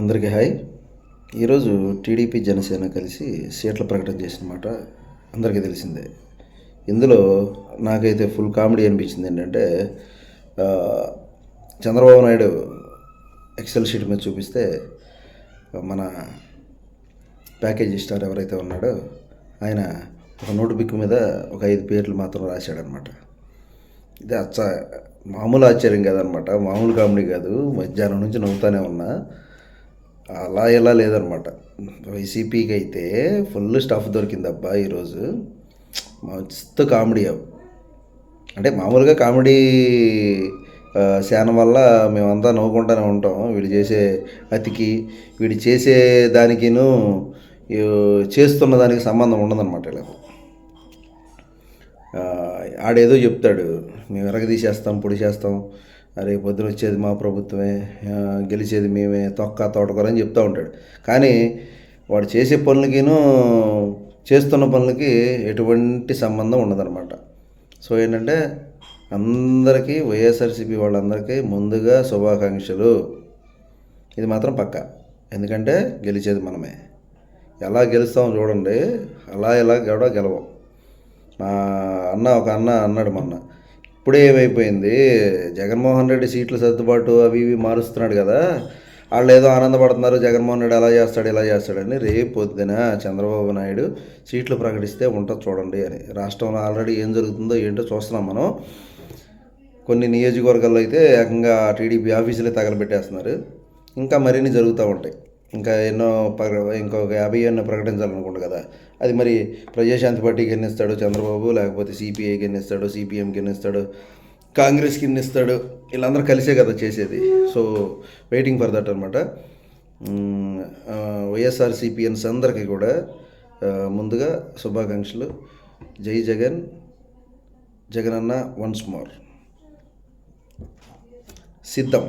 అందరికీ హాయ్. ఈరోజు టీడీపీ జనసేన కలిసి సీట్ల ప్రకటన చేసిన మాట అందరికీ తెలిసిందే. ఇందులో నాకైతే ఫుల్ కామెడీ అనిపించింది ఏంటంటే చంద్రబాబు నాయుడు ఎక్సెల్ షీట్ మీద చూపిస్తే మన ప్యాకేజీ స్టార్ ఎవరైతే ఉన్నాడో ఆయన ఒక నోట్బుక్ మీద ఒక ఐదు పేర్లు మాత్రం రాశాడనమాట ఇది అచ్చ మామూలు ఆశ్చర్యం కాదనమాట మామూలు కామెడీ కాదు. మధ్యాహ్నం నుంచి నవ్వుతానే ఉన్నా. అలా ఎలా లేదనమాట. వైసీపీకి అయితే ఫుల్ స్టఫ్ దొరికింది అబ్బా ఈరోజు. మస్తు కామెడీ అవు అంటే మామూలుగా కామెడీ శానం వల్ల మేమంతా నవ్వుకుంటూనే ఉంటాం. వీడు చేసే అతికి వీడు చేసే దానికిను చేస్తున్న దానికి సంబంధం ఉండదన్నమాట ఇలా ఆడేదో చెప్తాడు. మేము ఎరగదీసేస్తాం పొడి చేస్తాం రేపు పొద్దున వచ్చేది మా ప్రభుత్వమే గెలిచేది మేమే తొక్క తోటకూర అని చెప్తూ ఉంటాడు. కానీ వాడు చేసే పనులకిను చేస్తున్న పనులకి ఎటువంటి సంబంధం ఉండదన్నమాట. సో ఏంటంటే అందరికీ వైఎస్ఆర్సీపీ వాళ్ళందరికీ ముందుగా శుభాకాంక్షలు. ఇది మాత్రం పక్క. ఎందుకంటే గెలిచేది మనమే. ఎలా గెలుస్తామో చూడండి. అలా ఎలా కూడా గెలవం. మా అన్న ఒక అన్న అన్నాడు మొన్న. ఇప్పుడే ఏమైపోయింది? జగన్మోహన్ రెడ్డి సీట్ల సర్దుబాటు అవి ఇవి మారుస్తున్నాడు కదా. వాళ్ళు ఏదో ఆనందపడుతున్నారు జగన్మోహన్ రెడ్డి అలా చేస్తాడు ఇలా చేస్తాడని రేపు పొద్దున చంద్రబాబు నాయుడు సీట్లు ప్రకటిస్తే ఉంటుంది చూడండి అని. రాష్ట్రంలో ఆల్రెడీ ఏం జరుగుతుందో ఏంటో చూస్తున్నాం మనం. కొన్ని నియోజకవర్గాల్లో అయితే ఏకంగా టీడీపీ ఆఫీసులే తగలబెట్టేస్తున్నారు. ఇంకా మరిన్ని జరుగుతూ ఉంటాయి. ఇంకా ఎన్నో ఇంకొక యాభై ఎన్నో ప్రకటించాలనుకుంటు కదా. అది మరి ప్రజాశాంతి పార్టీకి ఎన్నిస్తాడు చంద్రబాబు లేకపోతే సిపిఐకి ఎన్నిస్తాడు సిపిఎంకి ఎన్నిస్తాడు కాంగ్రెస్కి ఎన్నిస్తాడు వీళ్ళందరూ కలిసే కదా చేసేది. సో వెయిటింగ్ ఫర్ దట్ అనమాట వైఎస్ఆర్ సిపిఎన్స్ అందరికీ కూడా ముందుగా శుభాకాంక్షలు. జై జగన్ జగనన్న వన్స్ మోర్ సిద్ధం.